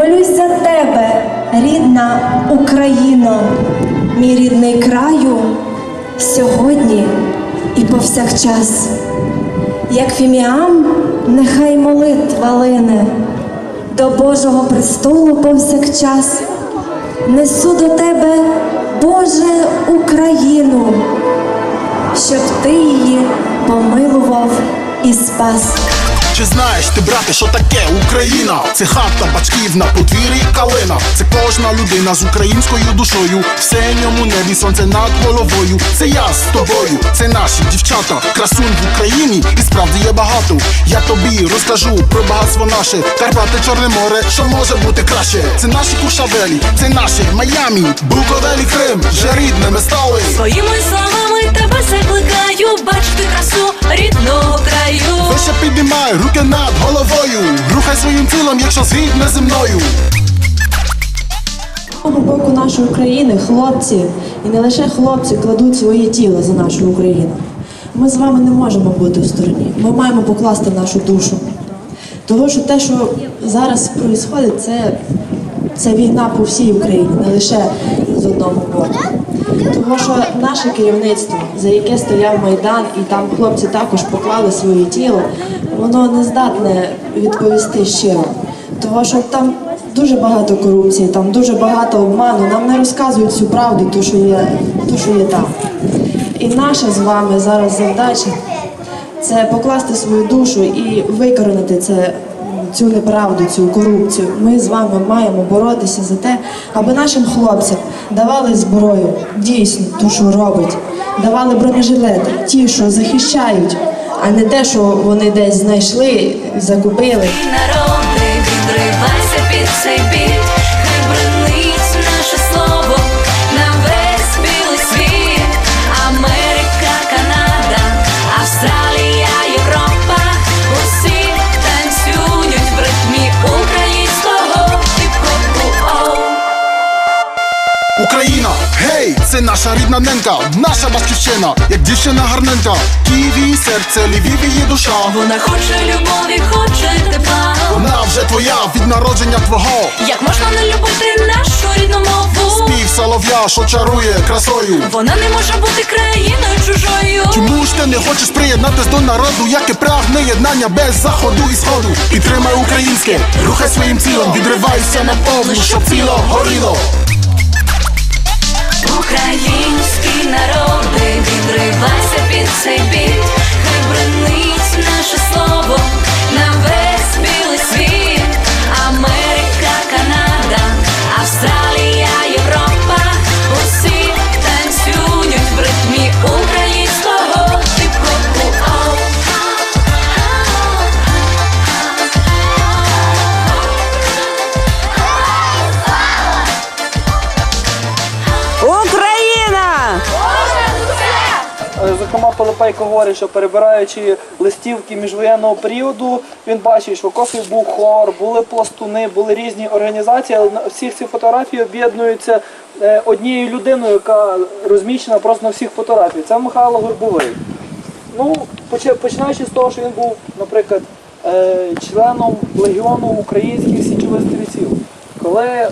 молюсь за тебе, рідна Україно, мій рідний краю, сьогодні і повсякчас. Як фіміам, нехай молитва лине до Божого престолу повсякчас. Несу до тебе, Боже, Україну, щоб ти її помилував і спас. Чи знаєш ти, брате, що таке Україна? Це хата батьків на подвір'ї калина. Це кожна людина з українською душою. В синьому небі сонце над головою. Це я з тобою, це наші дівчата. Красунь в Україні і справді є багато. Я тобі розкажу про багатство наше. Карпати, Чорне море, що може бути краще. Це наші кушавелі, це наші Майамі, Буковелі, Крим, вже рідними стали. Своїми словами тебе закликаю, бачити красу рідного краю. Вище піднімай руки над головою. Рухай своїм тілом, якщо згідно зі мною. Боку нашої України хлопці, і не лише хлопці, кладуть своє тіло за нашу Україну. Ми з вами не можемо бути в стороні. Ми маємо покласти нашу душу. Тому що те, що зараз відбувається, це, це війна по всій Україні, не лише з одного боку. Тому що наше керівництво, за яке стояв Майдан, і там хлопці також поклали своє тіло, воно не здатне відповісти щиро. Тому що там дуже багато корупції, там дуже багато обману. Нам не розказують всю правду, ту, що є, ту, що є там. І наша з вами зараз завдача це покласти свою душу і викоренити це, цю неправду, цю корупцію. Ми з вами маємо боротися за те, аби нашим хлопцям давали зброю, дійсно ту, що робить, давали бронежилети, ті, що захищають, а не те, що вони десь знайшли, закупили. Народи, відривайся під цей біт, наша рідна ненька, наша батьківщина, як дівчина гарненька, Києві, серце, Львів її душа. Вона хоче любові, хоче тепла. Вона вже твоя від народження твого. Як можна не любити нашу рідну мову? Пів солов'я, що чарує красою. Вона не може бути країною чужою. Чому ж ти не хочеш приєднатись до народу, яке прагне єднання без заходу і сходу? Підтримай українське, рухай своїм тілом, відривайся на повну, щоб тіло горіло. Українські говорить, що перебираючи листівки міжвоєнного періоду, він бачив, що Косові був хор, були пластуни, були різні організації, але на всіх ці фотографії об'єднуються е, однією людиною, яка розміщена просто на всіх фотографіях. Це Михайло Горбовий. Ну, починаючи з того, що він був, наприклад, е, членом легіону українських січових стрільців. Коли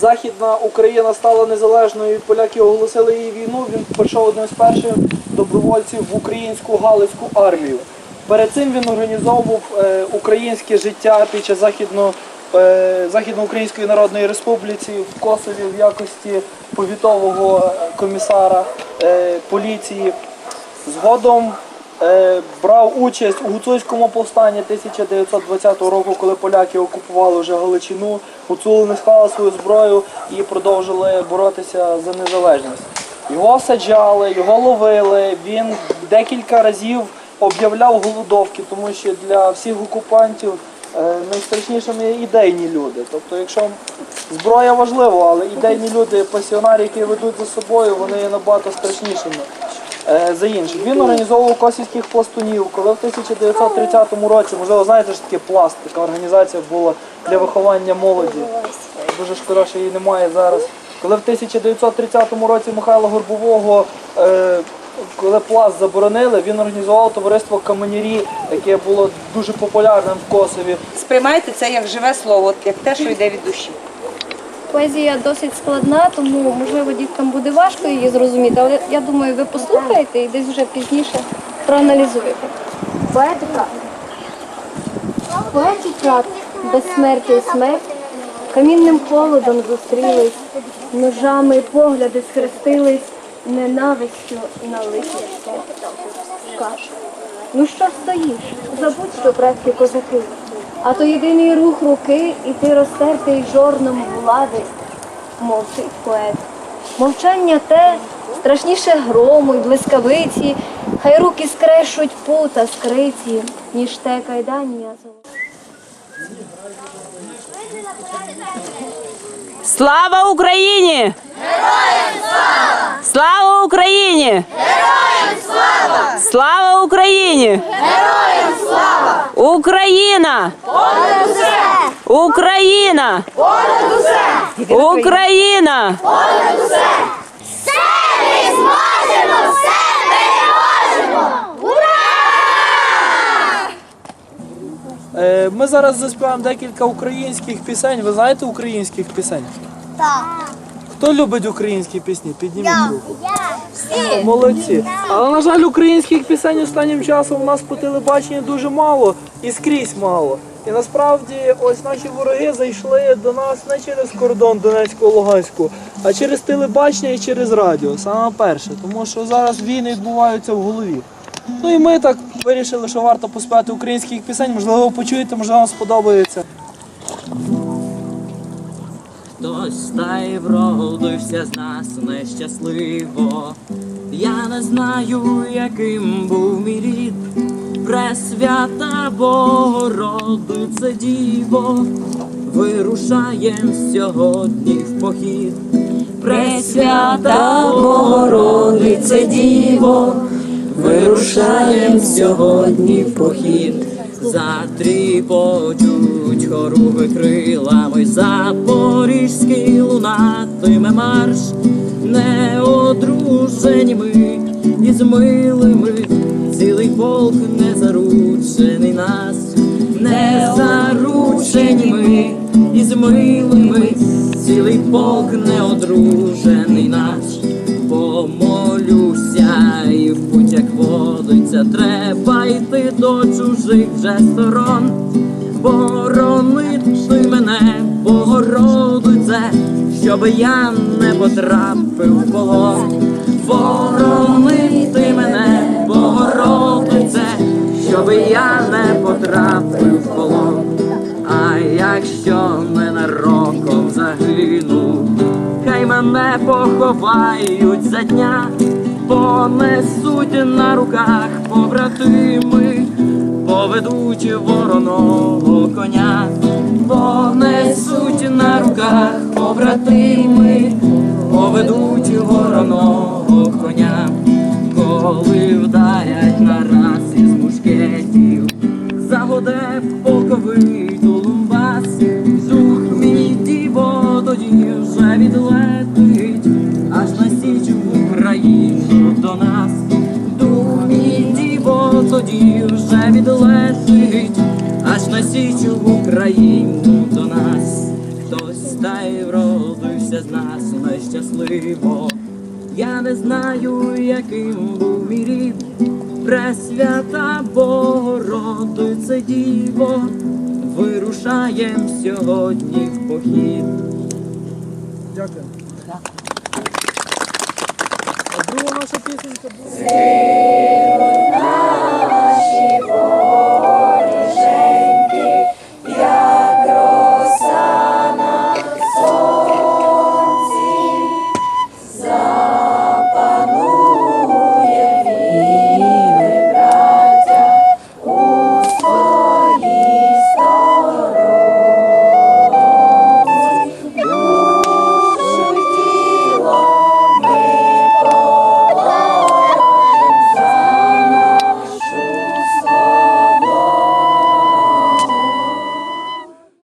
Західна Україна стала незалежною, поляки оголосили її війну. Він прийшов одним з перших добровольців в українську галицьку армію. Перед цим він організовував е, українське життя під час західно, е, Західноукраїнської Народної Республіці в Косові в якості повітового е, комісара поліції. Згодом брав участь у гуцульському повстанні 1920 року, коли поляки окупували вже Галичину. Гуцули не склали свою зброю і продовжили боротися за незалежність. Його саджали, його ловили. Він декілька разів об'являв голодовки, тому що для всіх окупантів е, найстрашнішими є ідейні люди. Тобто, якщо зброя важлива, але ідейні люди, пасіонарі, які ведуть за собою, вони є набагато страшнішими е, за інших. Він організовував косівських пластунів, коли в 1930 році, можливо, знаєте, що таке пласт, така організація була для виховання молоді. Дуже шкода, що її немає зараз. Коли в 1930 році Михайла Горбового е, коли пласт заборонили, він організував товариство Каменярі, яке було дуже популярним в Косові. Сприймайте це як живе слово, як те, що йде від душі. Поезія досить складна, тому можливо діткам буде важко її зрозуміти, але я думаю, ви послухаєте і десь вже пізніше проаналізуєте. Поетика. Поетика безсмертя і смерть камінним холодом зустрілись, ножами погляди схрестились, ненавистю налитися. Скаж, ну що стоїш? Забудь, що предки козаки. А то єдиний рух руки, і ти розтертий жорном влади. Мовчить поет. Мовчання те страшніше грому й блискавиці, хай руки скрешуть пута скриті, ніж те кайдання золоте. Слава Україні! Героям слава! Слава Україні! Героям слава! Слава Україні! Героям слава! Україна! Понад усе! Україна! Понад усе! Україна! Е, Ми зараз заспіваємо декілька українських пісень. Ви знаєте українських пісень? Так. Хто любить українські пісні? Підніміть руку. Молодці. Але, на жаль, українських пісень останнім часом у нас по телебаченню дуже мало і скрізь мало. І насправді ось наші вороги зайшли до нас не через кордон Донецького Луганську, а через телебачення і через радіо. Саме перше, тому що зараз війни відбуваються в голові. Ну і ми так вирішили, що варто поспівати українських пісень. Можливо, почуєте, можливо, вам сподобається. Хтось та й вродився з нас нещасливо. Я не знаю, яким був мій рід. Пресвята Богородице Діво, вирушаєм сьогодні в похід. Пресвята Богородице Діво, вирушаєм сьогодні в похід. Затріпочуть хоруби крилами, запорізький лунатиме марш, не одружені ми із милими, цілий полк не заручений нас, не заручені ми із милими, цілий полк не одружений наш. Як водиться, треба йти до чужих вже сторон. Боронити мене, Богородице, щоб я не потрапив в полон. Боронити мене, Богородице, щоб я не потрапив в полон. А якщо ненароком загину, хай мене поховають за дня, понесуть на руках побратими, поведуть вороного коня, понесуть на руках побратими, поведуть вороного коня, коли вдарять нараз із мушкетів, загоде полковий з щасливо. Я не знаю, яким був мій рід, Пресвята Богородице Діво, вирушаєм сьогодні в похід. Дякую. Друга наша пісенька буде.